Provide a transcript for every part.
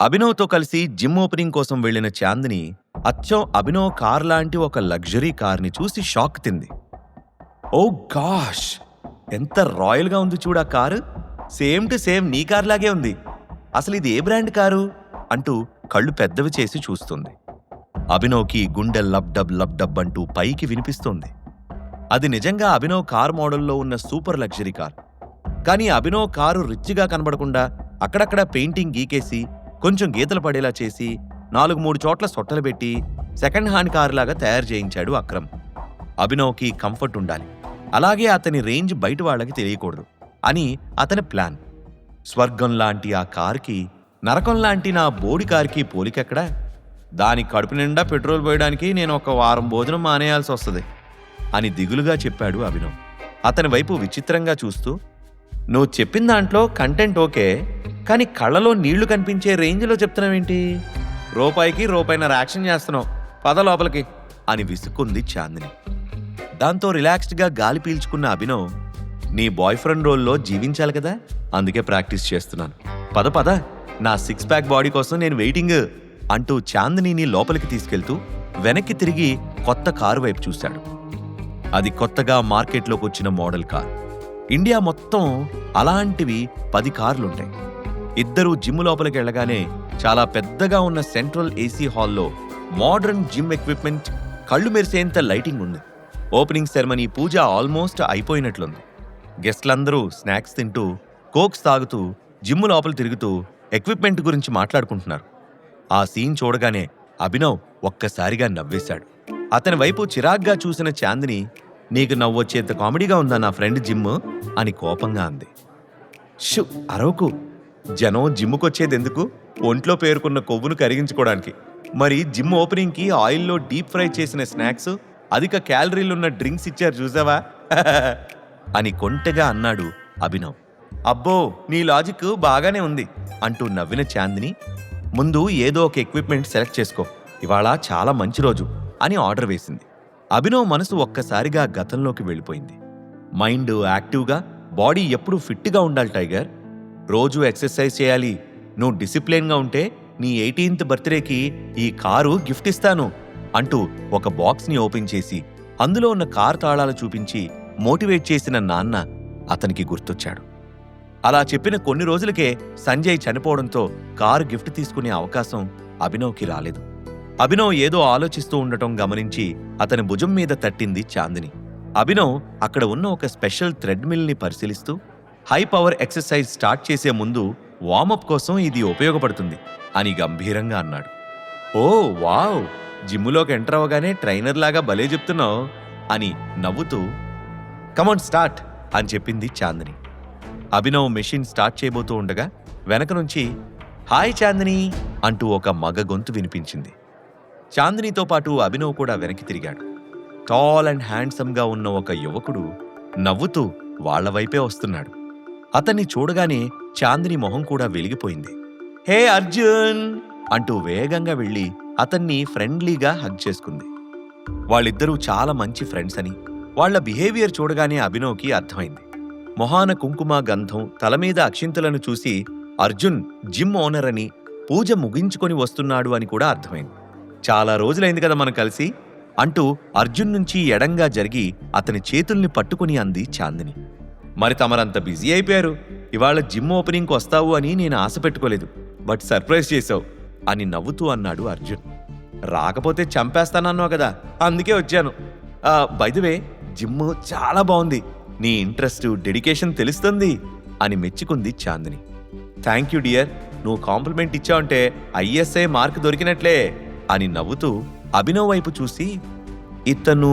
అభినవ్తో కలిసి gym opening కోసం వెళ్ళిన చాందిని అచ్చం అభినవ్ కార్ లాంటి ఒక లగ్జరీ కార్ని చూసి షాక్ తింది. Oh gosh! ఎంత రాయల్గా ఉంది చూడా కారు. సేమ్ టు సేమ్ నీ కార్ లాగే ఉంది. అసలు ఇది ఏ బ్రాండ్ కారు? అంటూ కళ్ళు పెద్దవి చేసి చూస్తుంది. అభినవ్కి గుండె లబ్ డబ్ లబ్ డబ్ అంటూ పైకి వినిపిస్తుంది. అది నిజంగా అభినవ్ కార్ మోడల్లో ఉన్న సూపర్ లగ్జరీ కార్. కానీ అభినవ్ కారు రిచ్గా కనబడకుండా అక్కడక్కడ పెయింటింగ్ గీకేసి కొంచెం గీతలు పడేలా చేసి నాలుగు మూడు చోట్ల సొట్టలు పెట్టి సెకండ్ హ్యాండ్ కారులాగా తయారు చేయించాడు అక్రమ్. అభినవ్కి కంఫర్ట్ ఉండాలి. అలాగే అతని రేంజ్ బయట వాళ్ళకి తెలియకూడదు అని అతని ప్లాన్. స్వర్గం లాంటి ఆ కార్కి నరకం లాంటి నా బోడి కార్కి పోలికెక్కడా? దాని కడుపు నిండా పెట్రోల్ పోయడానికి నేను ఒక వారం భోజనం మానేయాల్సి వస్తుంది అని దిగులుగా చెప్పాడు అభినవ్. అతని వైపు విచిత్రంగా చూస్తూ నువ్వు చెప్పిన దాంట్లో కంటెంట్ ఓకే కానీ కళ్ళలో నీళ్ళు కనిపించే రేంజ్లో చెప్తున్నావేంటి? రూపాయికి రూపాయిన యాక్షన్ చేస్తున్నావు. పద లోపలికి అని విసుక్కుంది చాందిని. దాంతో రిలాక్స్డ్గా గాలి పీల్చుకున్న అభినవ్ నీ బాయ్ ఫ్రెండ్ రోల్లో జీవించాలి కదా అందుకే ప్రాక్టీస్ చేస్తున్నాను. పద పద నా సిక్స్ ప్యాక్ బాడీ కోసం నేను వెయిటింగ్ అంటూ చాందినీని లోపలికి తీసుకెళ్తూ వెనక్కి తిరిగి కొత్త కారు వైపు చూశాడు. అది కొత్తగా మార్కెట్లోకి వచ్చిన మోడల్ కార్. ఇండియా మొత్తం అలాంటివి పది కార్లుంటాయి. ఇద్దరూ జిమ్ లోపలికి వెళ్ళగానే చాలా పెద్దగా ఉన్న సెంట్రల్ ఏసీ హాల్లో మోడర్న్ జిమ్ ఎక్విప్మెంట్ కళ్ళు మెరిసేంత లైటింగ్ ఉంది. ఓపెనింగ్ సెరమనీ పూజ ఆల్మోస్ట్ అయిపోయినట్లుంది. గెస్ట్లందరూ స్నాక్స్ తింటూ కోక్స్ తాగుతూ జిమ్ లోపల తిరుగుతూ ఎక్విప్మెంట్ గురించి మాట్లాడుకుంటున్నారు. ఆ సీన్ చూడగానే అభినవ్ ఒక్కసారిగా నవ్వేశాడు. అతని వైపు చిరాగ్గా చూసిన చాందిని నీకు నవ్వొచ్చేంత కామెడీగా ఉందా నా ఫ్రెండ్ జిమ్? అని కోపంగా అంది. షు అరవకు. జనం జిమ్కొచ్చేది ఎందుకు? ఒంట్లో పేరుకున్న కొవ్వును కరిగించుకోవడానికి మరి జిమ్ ఓపెనింగ్కి ఆయిల్లో డీప్ ఫ్రై చేసిన స్నాక్స్ అధిక క్యాలరీలున్న డ్రింక్స్ ఇచ్చారు చూసావా? అని కొంటగా అన్నాడు అభినవ్. అబ్బో నీ లాజిక్ బాగానే ఉంది అంటూ నవ్విన చాందిని. ముందు ఏదో ఒక ఎక్విప్మెంట్ సెలెక్ట్ చేసుకో ఇవాళ చాలా మంచి రోజు అని ఆర్డర్ వేసింది. అభినవ్ మనసు ఒక్కసారిగా గతంలోకి వెళ్ళిపోయింది. మైండ్ యాక్టివ్గా బాడీ ఎప్పుడూ ఫిట్గా ఉండాలి టైగర్. రోజు ఎక్సర్సైజ్ చేయాలి. నువ్వు డిసిప్లిన్గా ఉంటే నీ ఎయిటీన్త్ బర్త్డేకి ఈ కారు గిఫ్ట్ ఇస్తాను అంటూ ఒక బాక్స్ని ఓపెన్ చేసి అందులో ఉన్న కార్ తాళాలు చూపించి మోటివేట్ చేసిన నాన్న అతనికి గుర్తొచ్చాడు. అలా చెప్పిన కొన్ని రోజులకే సంజయ్ చనిపోవడంతో కారు గిఫ్ట్ తీసుకునే అవకాశం అభినవ్కి రాలేదు. అభినవ్ ఏదో ఆలోచిస్తూ ఉండటం గమనించి అతని భుజం మీద తట్టింది చాందిని. అభినవ్ అక్కడ ఉన్న ఒక స్పెషల్ థ్రెడ్మిల్ని పరిశీలిస్తూ హై పవర్ ఎక్సర్సైజ్ స్టార్ట్ చేసే ముందు వార్మప్ కోసం ఇది ఉపయోగపడుతుంది అని గంభీరంగా అన్నాడు. Oh wow! జిమ్ములోకి ఎంటర్ అవ్వగానే ట్రైనర్ లాగా భలే చెప్తున్నావు అని నవ్వుతూ కమాన్ స్టార్ట్ అని చెప్పింది చాందిని. అభినవ్ మెషిన్ స్టార్ట్ చేయబోతూ ఉండగా వెనక నుంచి హాయ్ చాందిని అంటూ ఒక మగ గొంతు వినిపించింది. చాందినితో పాటు అభినవ్ కూడా వెనక్కి తిరిగాడు. టాల్ అండ్ హ్యాండ్సమ్గా ఉన్న ఒక యువకుడు నవ్వుతూ వాళ్ళ వైపే వస్తున్నాడు. అతన్ని చూడగానే చాందిని మొహం కూడా వెలిగిపోయింది. హే అర్జున్! అంటూ వేగంగా వెళ్ళి అతన్ని ఫ్రెండ్లీగా హగ్ చేసుకుంది. వాళ్ళిద్దరూ చాలా మంచి ఫ్రెండ్స్ అని వాళ్ళ బిహేవియర్ చూడగానే అభినవ్కి అర్థమైంది. మొహాన కుంకుమ గంధం తల మీద అక్షింతలను చూసి అర్జున్ జిమ్ ఓనర్ అని పూజ ముగించుకొని వస్తున్నాడు అని కూడా అర్థమైంది. చాలా రోజులైంది కదా మనం కలిసి అంటూ అర్జున్ నుంచి ఎడంగా జరిగి అతని చేతుల్ని పట్టుకుని అంది చాందిని. మరి తమరంత బిజీ అయిపోయారు. ఇవాళ జిమ్ ఓపెనింగ్కి వస్తావు అని నేను ఆశ పెట్టుకోలేదు. బట్ సర్ప్రైజ్ చేశావు అని నవ్వుతూ అన్నాడు అర్జున్. రాకపోతే చంపేస్తానన్నావు కదా అందుకే వచ్చాను. బైదువే జిమ్ చాలా బాగుంది. నీ ఇంట్రెస్ట్ డెడికేషన్ తెలుస్తుంది అని మెచ్చుకుంది చాందిని. థ్యాంక్ యూ డియర్ నువ్వు కాంప్లిమెంట్ ఇచ్చావంటే ఐఎస్ఐ మార్క్ దొరికినట్లే. అని నవ్వుతూ అభినవ్ వైపు చూసి ఇతను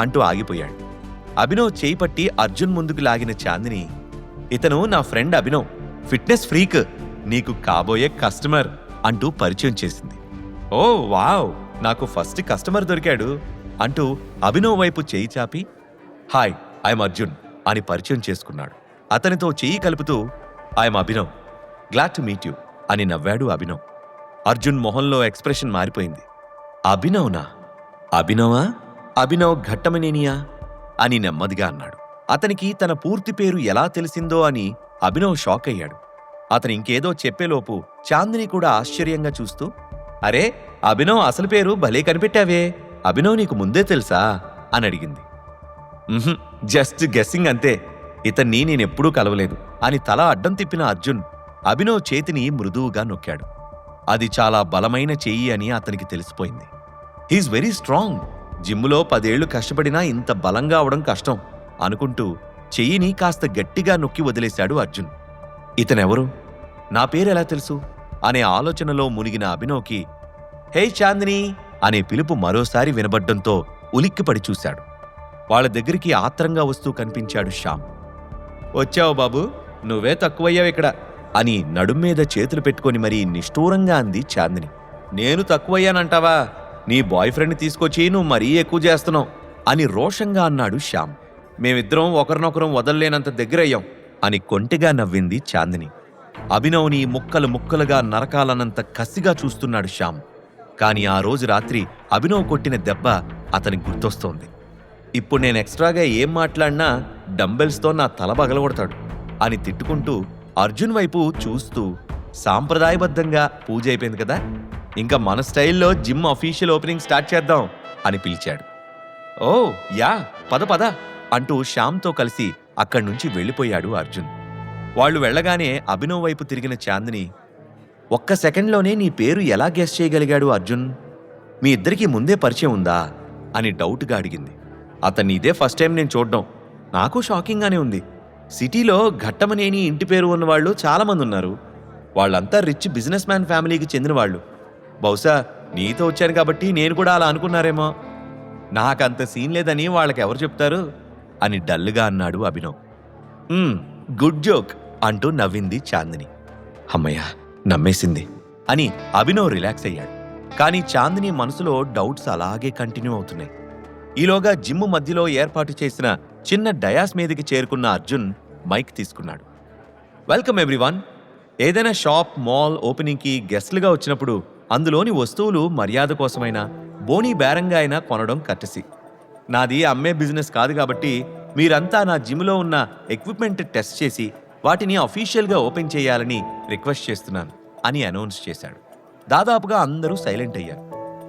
అంటూ ఆగిపోయాడు. అభినవ్ చేయి పట్టి అర్జున్ ముందుకు లాగిన చాందిని ఇతను నా ఫ్రెండ్ అభినవ్ ఫిట్నెస్ ఫ్రీక్ నీకు కాబోయే కస్టమర్ అంటూ పరిచయం చేసింది. ఓ వావ్ నాకు ఫస్ట్ కస్టమర్ దొరికాడు అంటూ అభినవ్ వైపు చేయి చాపి హాయ్ ఐఎమ్ అర్జున్ అని పరిచయం చేసుకున్నాడు. అతనితో చేయి కలుపుతూ I'm Abhinav glad to meet you అని నవ్వాడు అభినవ్. అర్జున్ మొహంలో ఎక్స్ప్రెషన్ మారిపోయింది. అభినవ్నా? అభినవా అభినవ్ ఘట్టమనేనియా? అని నెమ్మదిగా అన్నాడు. అతనికి తన పూర్తి పేరు ఎలా తెలిసిందో అని అభినవ్ షాక్ అయ్యాడు. అతను ఇంకేదో చెప్పేలోపు చాందిని కూడా ఆశ్చర్యంగా చూస్తూ అరే అభినవ్ అసలు పేరు భలే కనిపెట్టావే. అభినవ్ నీకు ముందే తెలుసా? అని అడిగింది. జస్ట్ గెస్సింగ్ అంతే. ఇతన్ని నేనెప్పుడూ కలవలేదు. అని తల అడ్డం తిప్పిన అర్జున్ అభినవ్ చేతిని మృదువుగా నొక్కాడు. అది చాలా బలమైన చెయ్యి అని అతనికి తెలిసిపోయింది. హీస్ వెరీ స్ట్రాంగ్ జిమ్ములో పదేళ్ళు కష్టపడినా ఇంత బలంగా అవడం కష్టం అనుకుంటూ చెయ్యిని కాస్త గట్టిగా నొక్కి వదిలేశాడు అర్జున్. ఇతనెవరు? నా పేరెలా తెలుసు? అనే ఆలోచనలో మునిగిన అభినవ్కి హే చాందిని! అనే పిలుపు మరోసారి వినబడ్డంతో ఉలిక్కిపడి చూశాడు. వాళ్ళ దగ్గరికి ఆత్రంగా వస్తూ కనిపించాడు శ్యామ్. వచ్చావు బాబు నువ్వే తక్కువయ్యావు ఇక్కడ. అని నడుం మీద చేతులు పెట్టుకొని మరీ నిష్ఠూరంగా అంది చాందిని. నేను తక్కువయ్యానంటావా? నీ బాయ్ ఫ్రెండ్ని తీసుకొచ్చి నువ్వు మరీ ఎక్కువ చేస్తున్నావు అని రోషంగా అన్నాడు శ్యామ్. మేమిద్దరం ఒకరినొకరం వదల్లేనంత దగ్గరయ్యాం అని కొంటిగా నవ్వింది చాందిని. అభినవ్ని ముక్కలు ముక్కలుగా నరకాలన్నంత కసిగా చూస్తున్నాడు శ్యామ్. కాని ఆ రోజు రాత్రి అభినవ్ కొట్టిన దెబ్బ అతనికి గుర్తొస్తోంది. ఇప్పుడు నేను ఎక్స్ట్రాగా ఏం మాట్లాడినా డంబెల్స్తో నా తల బగలగొడతాడు అని తిట్టుకుంటూ అర్జున్ వైపు చూస్తూ సాంప్రదాయబద్ధంగా పూజ అయిపోయింది కదా. ఇంకా మన స్టైల్లో జిమ్ అఫీషియల్ ఓపెనింగ్ స్టార్ట్ చేద్దాం అని పిలిచాడు. ఓ యా పద పద అంటూ శ్యామ్తో కలిసి అక్కడి నుంచి వెళ్ళిపోయాడు అర్జున్. వాళ్ళు వెళ్ళగానే అభినవ్ వైపు తిరిగిన చాందిని ఒక్క సెకండ్లోనే నీ పేరు ఎలా గెస్ చేయగలిగాడు అర్జున్? మీ ఇద్దరికీ ముందే పరిచయం ఉందా? అని డౌట్గా అడిగింది. అతన్ని ఇదే ఫస్ట్ టైం నేను చూడడం. నాకు షాకింగ్గానే ఉంది. సిటీలో ఘట్టమనేని ఇంటి పేరు ఉన్నవాళ్ళు చాలామంది ఉన్నారు వాళ్ళంతా రిచ్ బిజినెస్ మ్యాన్ ఫ్యామిలీకి చెందిన వాళ్ళు బహుశా నీతో వచ్చాను కాబట్టి నేను కూడా అలా అనుకున్నారేమో. నాకంత సీన్ లేదని వాళ్ళకి ఎవరు చెప్తారు? అని డల్గా అన్నాడు అభినవ్. గుడ్ జోక్ అంటూ నవ్వింది చాందిని. అమ్మయ్యా నమ్మేసింది అని అభినవ్ రిలాక్స్ అయ్యాడు. కానీ చాందిని మనసులో డౌట్స్ అలాగే కంటిన్యూ అవుతున్నాయి. ఈలోగా జిమ్ మధ్యలో ఏర్పాటు చేసిన చిన్న డయాస్ మీదకి చేరుకున్న అర్జున్ మైక్ తీసుకున్నాడు. Welcome everyone. ఏదైనా షాప్ మాల్ ఓపెనింగ్కి గెస్ట్లుగా వచ్చినప్పుడు అందులోని వస్తువులు మర్యాద కోసమైనా బోనీ బేరంగా అయినా కొనడం కట్టసి నాది అమ్మే బిజినెస్ కాదు కాబట్టి మీరంతా నా జిమ్లో ఉన్న ఎక్విప్మెంట్ టెస్ట్ చేసి వాటిని అఫీషియల్గా ఓపెన్ చేయాలని రిక్వెస్ట్ చేస్తున్నాను అని అనౌన్స్ చేశాడు. దాదాపుగా అందరూ సైలెంట్ అయ్యారు.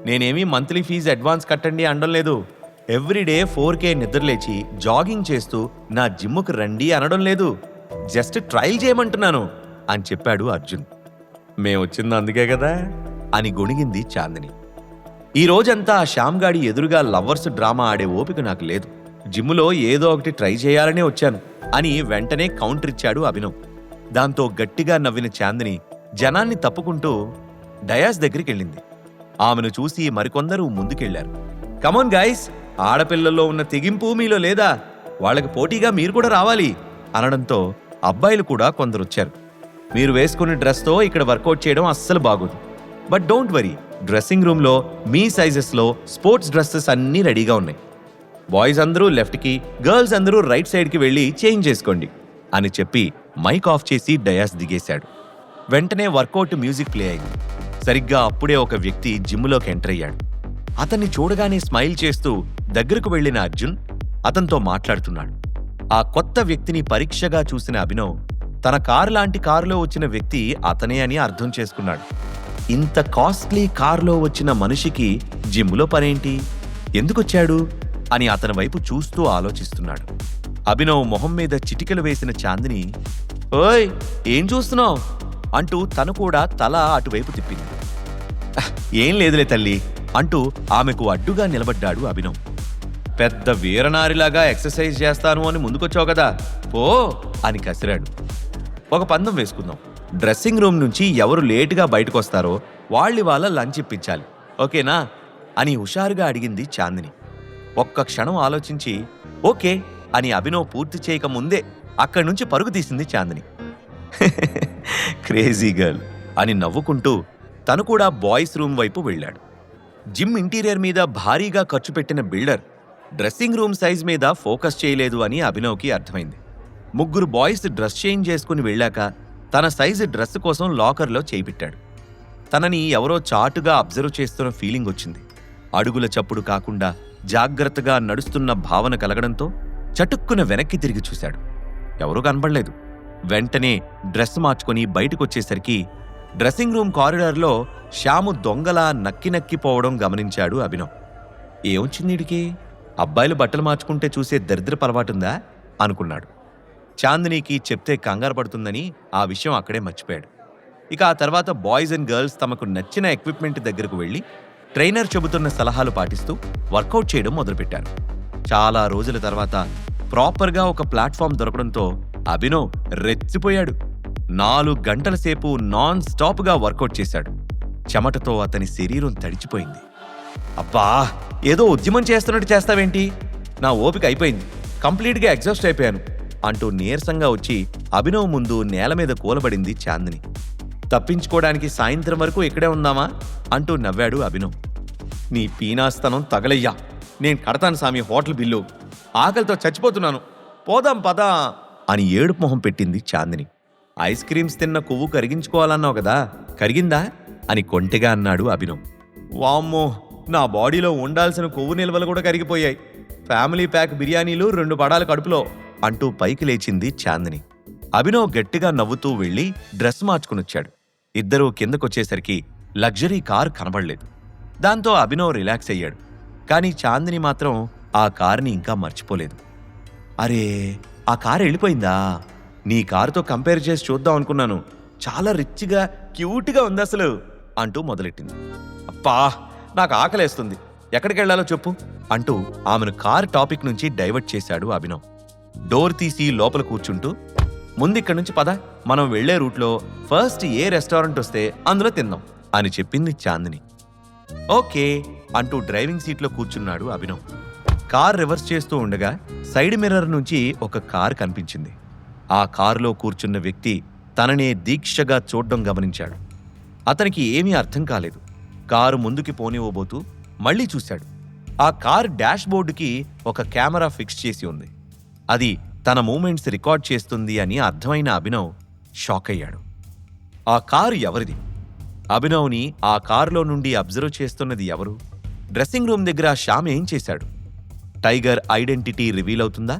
నేనేమీ మంత్లీ ఫీజు అడ్వాన్స్ కట్టండి అనడం లేదు. ఎవ్రీడే ఫోర్ కే నిద్రలేచి జాగింగ్ చేస్తూ నా జిమ్ముకు రండి అనడం లేదు. జస్ట్ ట్రయల్ చేయమంటున్నాను అని చెప్పాడు అర్జున్. మేము వచ్చింది అందుకే కదా? అని గొణిగింది చాందిని. ఈ రోజంతా ఆ శ్యామ్గాడి ఎదురుగా లవర్స్ డ్రామా ఆడే ఓపిక నాకు లేదు. జిమ్ములో ఏదో ఒకటి ట్రై చేయాలనే వచ్చాను అని వెంటనే కౌంటర్ ఇచ్చాడు అభినవ్. దాంతో గట్టిగా నవ్విన చాందిని జనాన్ని తప్పుకుంటూ డయాస్ దగ్గరికి వెళ్ళింది. ఆమెను చూసి మరికొందరు ముందుకెళ్ళారు కమోన్ గైస్ ఆడపిల్లల్లో ఉన్న తెగింపు మీలో లేదా? వాళ్ళకి పోటీగా మీరు కూడా రావాలి అనడంతో అబ్బాయిలు కూడా కొందరు వచ్చారు మీరు వేసుకునే డ్రెస్తో ఇక్కడ వర్కౌట్ చేయడం అస్సలు బాగోదు. బట్ డోంట్ వరీ డ్రెస్సింగ్ రూమ్లో మీ సైజెస్లో స్పోర్ట్స్ డ్రెస్సెస్ అన్నీ రెడీగా ఉన్నాయి. బాయ్స్ అందరూ లెఫ్ట్కి గర్ల్స్ అందరూ రైట్ సైడ్కి వెళ్ళి చేంజ్ చేసుకోండి అని చెప్పి మైక్ ఆఫ్ చేసి డయాస్ దిగేశాడు. వెంటనే వర్కౌట్ మ్యూజిక్ ప్లే అయింది. సరిగ్గా అప్పుడే ఒక వ్యక్తి జిమ్లోకి ఎంటర్ అయ్యాడు. అతన్ని చూడగానే స్మైల్ చేస్తూ దగ్గరకు వెళ్ళిన అర్జున్ అతనితో మాట్లాడుతున్నాడు. ఆ కొత్త వ్యక్తిని పరీక్షగా చూసిన అభినవ్ తన కారు లాంటి కారులో వచ్చిన వ్యక్తి అతనే అని అర్థం చేసుకున్నాడు. ఇంత కాస్ట్లీ కారులో వచ్చిన మనిషికి జిమ్లో పనేంటి? ఎందుకొచ్చాడు? అని అతని వైపు చూస్తూ ఆలోచిస్తున్నాడు. అభినవ్ మొహం మీద చిటికలు వేసిన చాందిని ఓయ్ ఏం చూస్తున్నావు? అంటూ తను కూడా తల అటువైపు తిప్పింది. ఏం లేదులే తల్లి అంటూ ఆమెకు అడ్డుగా నిలబడ్డాడు అభినవ్. పెద్ద వీరనారిలాగా ఎక్సర్సైజ్ చేస్తాను అని ముందుకొచ్చావు కదా పో అని కసిరాడు. ఒక పందెం వేసుకుందాం. డ్రెస్సింగ్ రూమ్ నుంచి ఎవరు లేటుగా బయటకు వస్తారో వాళ్ళి వాళ్ళ లంచ్ ఇప్పించాలి. ఓకేనా? అని హుషారుగా అడిగింది చాందిని. ఒక్క క్షణం ఆలోచించి ఓకే అని అభినవ్ పూర్తి చేయక ముందే అక్కడి నుంచి పరుగు తీసింది చాందిని. క్రేజీ గర్ల్ అని నవ్వుకుంటూ తను కూడా బాయ్స్ రూమ్ వైపు వెళ్ళాడు. జిమ్ ఇంటీరియర్ మీద భారీగా ఖర్చు పెట్టిన బిల్డర్ డ్రెస్సింగ్ రూమ్ సైజ్ మీద ఫోకస్ చేయలేదు అని అభినవ్కి అర్థమైంది. ముగ్గురు బాయ్స్ డ్రెస్ చేంజ్ చేసుకుని వెళ్ళాక తన సైజు డ్రెస్ కోసం లాకర్లో చేయిపెట్టాడు తనని ఎవరో చాటుగా అబ్జర్వ్ చేస్తున్న ఫీలింగ్ వచ్చింది. అడుగుల చప్పుడు కాకుండా జాగ్రత్తగా నడుస్తున్న భావన కలగడంతో చటుక్కున వెనక్కి తిరిగి చూశాడు. ఎవరూ కనబడలేదు వెంటనే డ్రెస్ మార్చుకొని బయటకొచ్చేసరికి డ్రెస్సింగ్ రూమ్ కారిడార్లో శ్యాము దొంగలా నక్కి నక్కిపోవడం గమనించాడు అభినవ్. ఏమొచ్చింది అబ్బాయిలు బట్టలు మార్చుకుంటే చూసే దరిద్రపు అలవాటుందా? అనుకున్నాడు. చాందినీకి చెప్తే కంగారు పడుతుందని ఆ విషయం అక్కడే మర్చిపోయాడు. ఇక ఆ తర్వాత బాయ్స్ అండ్ గర్ల్స్ తమకు నచ్చిన ఎక్విప్మెంట్ దగ్గరకు వెళ్ళి ట్రైనర్ చెబుతున్న సలహాలు పాటిస్తూ వర్కౌట్ చేయడం మొదలుపెట్టారు. చాలా రోజుల తర్వాత ప్రాపర్గా ఒక ప్లాట్ఫామ్ దొరకడంతో అభినవ్ రెచ్చిపోయాడు. నాలుగు గంటల సేపు నాన్ స్టాప్గా వర్కౌట్ చేశాడు. చెమటతో అతని శరీరం తడిచిపోయింది. అబ్బా! ఏదో ఉద్యమం చేస్తున్నట్టు చేస్తావేంటి? నా ఓపిక అయిపోయింది. కంప్లీట్గా ఎగ్జాస్ట్ అయిపోయాను అంటూ నీరసంగా వచ్చి అభినవ్ ముందు నేల మీద కూలబడింది చాందిని. తప్పించుకోవడానికి సాయంత్రం వరకు ఇక్కడే ఉందామా? అంటూ నవ్వాడు అభినవ్. నీ పీనాస్తనం తగలయ్యా. నేను కడతాను సామి హోటల్ బిల్లు. ఆకలితో చచ్చిపోతున్నాను. పోదాం పదా అని ఏడుపు మొహం పెట్టింది చాందిని. ఐస్ క్రీమ్స్ తిన్న కొవ్వు కరిగించుకోవాలన్నావు కదా? కరిగిందా? అని కొంటెగా అన్నాడు అభినవ్. వామ్మో నా బాడీలో ఉండాల్సిన కొవ్వు నిల్వలు కూడా కరిగిపోయాయి. ఫ్యామిలీ ప్యాక్ బిర్యానీలు రెండు పడాల కడుపులో అంటూ పైకి లేచింది చాందిని. అభినవ్ గట్టిగా నవ్వుతూ వెళ్ళి డ్రెస్ మార్చుకునొచ్చాడు. ఇద్దరూ కిందకొచ్చేసరికి లగ్జరీ కార్ కనబడలేదు. దాంతో అభినవ్ రిలాక్స్ అయ్యాడు. కానీ చాందిని మాత్రం ఆ కార్ని ఇంకా మర్చిపోలేదు. అరే ఆ కారు వెళ్ళిపోయిందా? నీ కారుతో కంపేర్ చేసి చూద్దాం అనుకున్నాను. చాలా రిచ్గా క్యూట్గా ఉంది అసలు అంటూ మొదలెట్టింది. అప్పా నాకు ఆకలేస్తుంది. ఎక్కడికి వెళ్ళాలో చెప్పు అంటూ ఆమెను కార్ టాపిక్ నుంచి డైవర్ట్ చేశాడు అభినవ్. డోర్ తీసి లోపల కూర్చుంటూ ముందిక్కడి నుంచి పద మనం వెళ్ళే రూట్లో ఫస్ట్ ఏ రెస్టారెంట్ వస్తే అందులో తిందాం అని చెప్పింది చాందిని. ఓకే అంటూ డ్రైవింగ్ సీట్లో కూర్చున్నాడు అభినవ్. కార్ రివర్స్ చేస్తూ ఉండగా సైడ్ మిర్రర్ నుంచి ఒక కార్ కనిపించింది. ఆ కారులో కూర్చున్న వ్యక్తి తననే దీక్షగా చూడ్డం గమనించాడు. అతనికి ఏమీ అర్థం కాలేదు. కారు ముందుకి పోనివ్వబోతూ మళ్ళీ చూశాడు. ఆ కార్ డాష్ బోర్డుకి ఒక కెమెరా ఫిక్స్ చేసి ఉంది. అది తన మూమెంట్స్ రికార్డ్ చేస్తుంది అని అర్థమైన అభినవ్ షాక్ అయ్యాడు. ఆ కారు ఎవరిది? అభినవ్ని ఆ కారులో నుండి అబ్జర్వ్ చేస్తున్నది ఎవరు? డ్రెస్సింగ్ రూమ్ దగ్గర శ్యామ్ ఏం చేశాడు? టైగర్ ఐడెంటిటీ రివీల్ అవుతుందా?